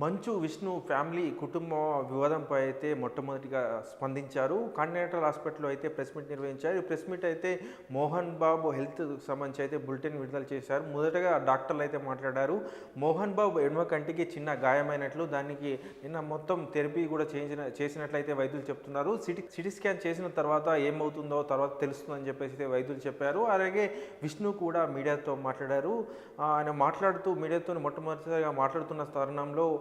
Manchu Vishnu family కుటుంబ వివాదంపై అయితే మొట్టమొదటిగా స్పందించారు. కాంటినెంటల్ హాస్పిటల్లో అయితే ప్రెస్ మీట్ నిర్వహించారు. ఈ ప్రెస్ మీట్ అయితే మోహన్ బాబు హెల్త్ సంబంధించి అయితే బులెటిన్ విడుదల చేశారు. మొదటగా డాక్టర్లు అయితే మాట్లాడారు. మోహన్ బాబు ఎడమ కంటికి చిన్న గాయమైనట్లు దానికి నిన్న మొత్తం థెరపీ కూడా చేసిన చేసినట్లయితే వైద్యులు చెప్తున్నారు. సిటీ సిటీ స్కాన్ చేసిన తర్వాత ఏమవుతుందో తర్వాత తెలుస్తుందని చెప్పేసి అయితే వైద్యులు చెప్పారు. అలాగే విష్ణు కూడా మీడియాతో మాట్లాడారు. ఆయన మాట్లాడుతూ మీడియాతో మొట్టమొదటిసారిగా మాట్లాడుతున్న తరుణంలో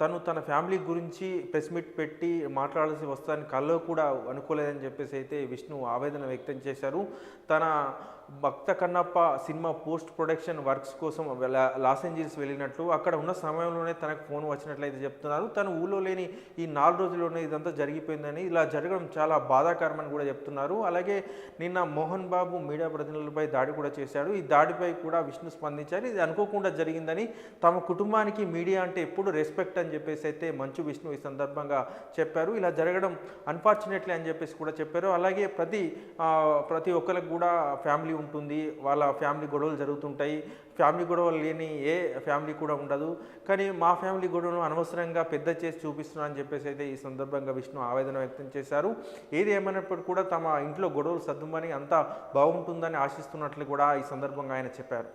తను తన ఫ్యామిలీ గురించి ప్రెస్ మీట్ పెట్టి మాట్లాడాల్సి వస్తాను కల్లో కూడా అనుకోలేదని చెప్పేసి అయితే విష్ణు ఆవేదన వ్యక్తం చేశారు. తన Bhakta Kannappa cinema post production works కోసం లాస్ ఏంజల్స్ వెళ్ళినట్లు అక్కడ ఉన్న సమయంలోనే తనకు ఫోన్ వచ్చినట్లయితే చెప్తున్నారు. తను ఊళ్ళో లేని ఈ నాలుగు రోజుల్లోనే ఇదంతా జరిగిపోయిందని ఇలా జరగడం చాలా బాధాకరమని కూడా చెప్తున్నారు. అలాగే నిన్న మోహన్ బాబు మీడియా ప్రతినిధులపై దాడి కూడా చేశాడు. ఈ దాడిపై కూడా విష్ణు స్పందించారు. ఇది అనుకోకుండా జరిగిందని తమ కుటుంబానికి మీడియా అంటే ఎప్పుడు రెస్పెక్ట్ అని చెప్పేసి అయితే మంచు విష్ణు ఈ సందర్భంగా చెప్పారు. ఇలా జరగడం అన్ఫార్చునేట్లీ అని చెప్పేసి కూడా చెప్పారు. అలాగే ప్రతి ప్రతి ఒక్కరికి కూడా ఫ్యామిలీ ఉంటుంది. వాళ్ళ ఫ్యామిలీ గొడవలు జరుగుతుంటాయి. ఫ్యామిలీ గొడవలు లేని ఏ ఫ్యామిలీ కూడా ఉండదు. కానీ మా ఫ్యామిలీ గొడవను అనవసరంగా పెద్ద చేసి చూపిస్తున్నా అని చెప్పేసి అయితే ఈ సందర్భంగా విష్ణు ఆవేదన వ్యక్తం చేశారు. ఏది ఏమైనప్పటికీ కూడా తమ ఇంట్లో గొడవలు సర్దుమని అంతా బాగుంటుందని ఆశిస్తున్నట్లు కూడా ఈ సందర్భంగా ఆయన చెప్పారు.